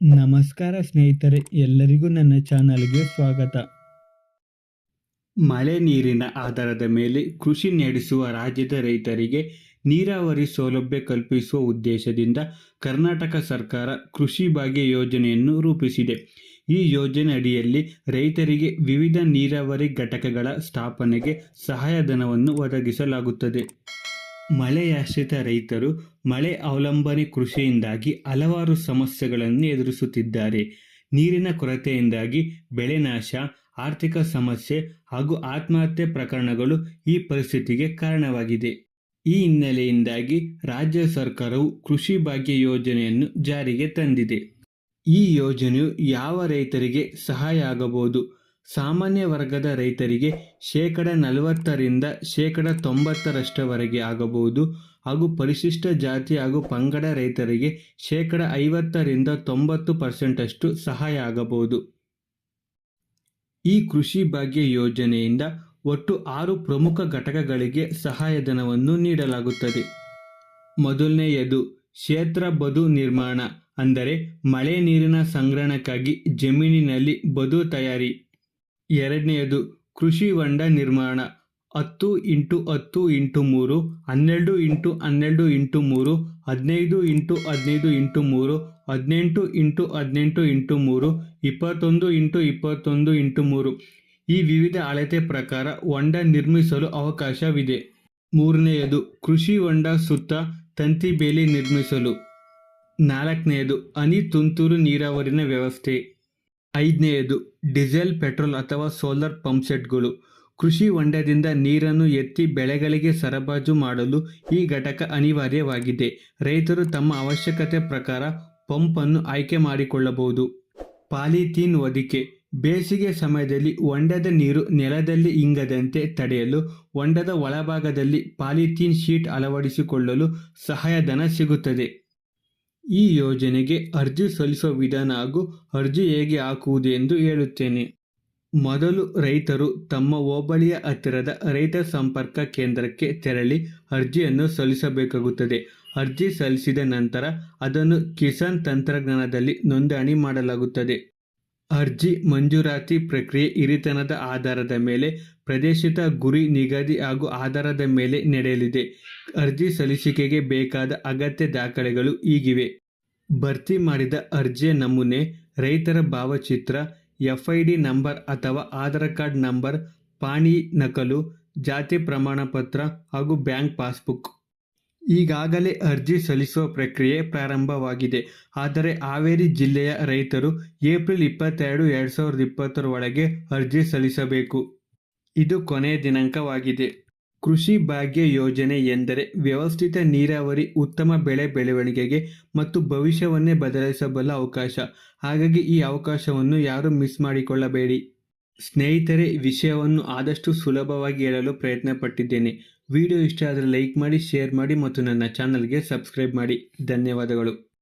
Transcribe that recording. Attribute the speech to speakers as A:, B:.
A: ನಮಸ್ಕಾರ ಸ್ನೇಹಿತರೆ, ಎಲ್ಲರಿಗೂ ನನ್ನ ಚಾನಲ್ಗೆ ಸ್ವಾಗತ. ಮಳೆ ನೀರಿನ ಆಧಾರದ ಮೇಲೆ ಕೃಷಿ ನಡೆಸುವ ರಾಜ್ಯದ ರೈತರಿಗೆ ನೀರಾವರಿ ಸೌಲಭ್ಯ ಕಲ್ಪಿಸುವ ಉದ್ದೇಶದಿಂದ ಕರ್ನಾಟಕ ಸರ್ಕಾರ ಕೃಷಿ ಭಾಗ್ಯ ಯೋಜನೆಯನ್ನು ರೂಪಿಸಿದೆ. ಈ ಯೋಜನೆ ಅಡಿಯಲ್ಲಿ ರೈತರಿಗೆ ವಿವಿಧ ನೀರಾವರಿ ಘಟಕಗಳ ಸ್ಥಾಪನೆಗೆ ಸಹಾಯಧನವನ್ನು ಒದಗಿಸಲಾಗುತ್ತದೆ. ಮಳೆಯಾಶ್ರಿತ ರೈತರು ಮಳೆ ಅವಲಂಬನೆ ಕೃಷಿಯಿಂದಾಗಿ ಹಲವಾರು ಸಮಸ್ಯೆಗಳನ್ನು ಎದುರಿಸುತ್ತಿದ್ದಾರೆ. ನೀರಿನ ಕೊರತೆಯಿಂದಾಗಿ ಬೆಳೆ ನಾಶ, ಆರ್ಥಿಕ ಸಮಸ್ಯೆ ಹಾಗೂ ಆತ್ಮಹತ್ಯೆ ಪ್ರಕರಣಗಳು ಈ ಪರಿಸ್ಥಿತಿಗೆ ಕಾರಣವಾಗಿದೆ. ಈ ಹಿನ್ನೆಲೆಯಿಂದಾಗಿ ರಾಜ್ಯ ಸರ್ಕಾರವು ಕೃಷಿ ಭಾಗ್ಯ ಯೋಜನೆಯನ್ನು ಜಾರಿಗೆ ತಂದಿದೆ. ಈ ಯೋಜನೆಯು ಯಾವ ರೈತರಿಗೆ ಸಹಾಯ ಆಗಬಹುದು? ಸಾಮಾನ್ಯ ವರ್ಗದ ರೈತರಿಗೆ ಶೇಕಡ ನಲವತ್ತರಿಂದ ಶೇಕಡ ತೊಂಬತ್ತರಷ್ಟವರೆಗೆ ಆಗಬಹುದು ಹಾಗೂ ಪರಿಶಿಷ್ಟ ಜಾತಿ ಹಾಗೂ ಪಂಗಡ ರೈತರಿಗೆ ಶೇಕಡ ಐವತ್ತರಿಂದ ತೊಂಬತ್ತು ಪರ್ಸೆಂಟಷ್ಟು ಸಹಾಯ ಆಗಬಹುದು. ಈ ಕೃಷಿ ಭಾಗ್ಯ ಯೋಜನೆಯಿಂದ ಒಟ್ಟು ಆರು ಪ್ರಮುಖ ಘಟಕಗಳಿಗೆ ಸಹಾಯಧನವನ್ನು ನೀಡಲಾಗುತ್ತದೆ. ಮೊದಲನೆಯದು, ಕ್ಷೇತ್ರ ಬದು ನಿರ್ಮಾಣ, ಅಂದರೆ ಮಳೆ ನೀರಿನ ಸಂಗ್ರಹಣಕ್ಕಾಗಿ ಜಮೀನಿನಲ್ಲಿ ಬದು ತಯಾರಿ. ಎರಡನೆಯದು ಕೃಷಿ ಹೊಂಡ ನಿರ್ಮಾಣ. ಹತ್ತು ಇಂಟು ಹತ್ತು ಇಂಟು ಮೂರು, ಹನ್ನೆರಡು ಇಂಟು ಹನ್ನೆರಡು ಇಂಟು ಮೂರು, ಹದಿನೈದು ಇಂಟು ಹದಿನೈದು ಇಂಟು ಮೂರು, ಹದಿನೆಂಟು ಇಂಟು ಹದಿನೆಂಟು ಇಂಟು ಮೂರು, ಇಪ್ಪತ್ತೊಂದು ಇಂಟು ಇಪ್ಪತ್ತೊಂದು ಇಂಟು ಮೂರು. ಈ ವಿವಿಧ ಅಳತೆ ಪ್ರಕಾರ ಹೊಂಡ ನಿರ್ಮಿಸಲು ಅವಕಾಶವಿದೆ. ಮೂರನೆಯದು ಕೃಷಿ ಹೊಂಡ ಸುತ್ತ ತಂತಿ ಬೇಲಿ ನಿರ್ಮಿಸಲು. ನಾಲ್ಕನೆಯದು ಹನಿ ತುಂತುರು ನೀರಾವರಿನ ವ್ಯವಸ್ಥೆ. ಐದನೆಯದು ಡೀಸೆಲ್, ಪೆಟ್ರೋಲ್ ಅಥವಾ ಸೋಲಾರ್ ಪಂಪ್ಸೆಟ್ಗಳು ಕೃಷಿ ಹೊಂಡದಿಂದ ನೀರನ್ನು ಎತ್ತಿ ಬೆಳೆಗಳಿಗೆ ಸರಬರಾಜು ಮಾಡಲು ಈ ಘಟಕ ಅನಿವಾರ್ಯವಾಗಿದೆ. ರೈತರು ತಮ್ಮ ಅವಶ್ಯಕತೆ ಪ್ರಕಾರ ಪಂಪನ್ನು ಆಯ್ಕೆ ಮಾಡಿಕೊಳ್ಳಬಹುದು. ಪಾಲಿಥೀನ್ ಹೊದಿಕೆ. ಬೇಸಿಗೆ ಸಮಯದಲ್ಲಿ ಹೊಂಡದ ನೀರು ನೆಲದಲ್ಲಿ ಇಂಗದಂತೆ ತಡೆಯಲು ಹೊಂಡದ ಒಳಭಾಗದಲ್ಲಿ ಪಾಲಿಥೀನ್ ಶೀಟ್ ಅಳವಡಿಸಿಕೊಳ್ಳಲು ಸಹಾಯಧನ ಸಿಗುತ್ತದೆ. ಈ ಯೋಜನೆಗೆ ಅರ್ಜಿ ಸಲ್ಲಿಸುವ ವಿಧಾನ ಹಾಗೂ ಅರ್ಜಿ ಹೇಗೆ ಹಾಕುವುದು ಎಂದು ಹೇಳುತ್ತೇನೆ. ಮೊದಲು ರೈತರು ತಮ್ಮ ಹೋಬಳಿಯ ಹತ್ತಿರದ ರೈತ ಸಂಪರ್ಕ ಕೇಂದ್ರಕ್ಕೆ ತೆರಳಿ ಅರ್ಜಿಯನ್ನು ಸಲ್ಲಿಸಬೇಕಾಗುತ್ತದೆ. ಅರ್ಜಿ ಸಲ್ಲಿಸಿದ ನಂತರ ಅದನ್ನು ಕಿಸಾನ್ ತಂತ್ರಜ್ಞಾನದಲ್ಲಿ ನೋಂದಣಿ ಮಾಡಲಾಗುತ್ತದೆ. ಅರ್ಜಿ ಮಂಜೂರಾತಿ ಪ್ರಕ್ರಿಯೆ ಹಿರಿತನದ ಆಧಾರದ ಮೇಲೆ ಪ್ರದೇಶಿತ ಗುರಿ ನಿಗದಿ ಹಾಗೂ ಆಧಾರದ ಮೇಲೆ ನಡೆಯಲಿದೆ. ಅರ್ಜಿ ಸಲ್ಲಿಸಿಕೆಗೆ ಬೇಕಾದ ಅಗತ್ಯ ದಾಖಲೆಗಳು ಈಗಿವೆ. ಭರ್ತಿ ಮಾಡಿದ ಅರ್ಜಿಯ ನಮೂನೆ, ರೈತರ ಭಾವಚಿತ್ರ, ಎಫ್ಐಡಿ ನಂಬರ್ ಅಥವಾ ಆಧಾರ್ ಕಾರ್ಡ್ ನಂಬರ್, ಪಾಣಿ ನಕಲು, ಜಾತಿ ಪ್ರಮಾಣ ಪತ್ರ ಹಾಗೂ ಬ್ಯಾಂಕ್ ಪಾಸ್ಬುಕ್. ಈಗಾಗಲೇ ಅರ್ಜಿ ಸಲ್ಲಿಸುವ ಪ್ರಕ್ರಿಯೆ ಪ್ರಾರಂಭವಾಗಿದೆ. ಆದರೆ ಹಾವೇರಿ ಜಿಲ್ಲೆಯ ರೈತರು ಏಪ್ರಿಲ್ ಇಪ್ಪತ್ತೆರಡು, ಎರಡು ಸಾವಿರದ ಇಪ್ಪತ್ತರ ಒಳಗೆ ಅರ್ಜಿ ಸಲ್ಲಿಸಬೇಕು. ಇದು ಕೊನೆಯ ದಿನಾಂಕವಾಗಿದೆ. ಕೃಷಿ ಭಾಗ್ಯ ಯೋಜನೆ ಎಂದರೆ ವ್ಯವಸ್ಥಿತ ನೀರಾವರಿ, ಉತ್ತಮ ಬೆಳೆ ಬೆಳವಣಿಗೆಗೆ ಮತ್ತು ಭವಿಷ್ಯವನ್ನೇ ಬದಲಾಯಿಸಬಲ್ಲ ಅವಕಾಶ. ಹಾಗಾಗಿ ಈ ಅವಕಾಶವನ್ನು ಯಾರು ಮಿಸ್ ಮಾಡಿಕೊಳ್ಳಬೇಡಿ. ಸ್ನೇಹಿತರೆ, ವಿಷಯವನ್ನು ಆದಷ್ಟು ಸುಲಭವಾಗಿ ಹೇಳಲು ಪ್ರಯತ್ನ ಪಟ್ಟಿದ್ದೇನೆ ವಿಡಿಯೋ ಇಷ್ಟ ಆದರೆ ಲೈಕ್ ಮಾಡಿ, ಶೇರ್ ಮಾಡಿ ಮತ್ತು ನನ್ನ ಚಾನಲ್ಗೆ ಸಬ್ಸ್ಕ್ರೈಬ್ ಮಾಡಿ. ಧನ್ಯವಾದಗಳು.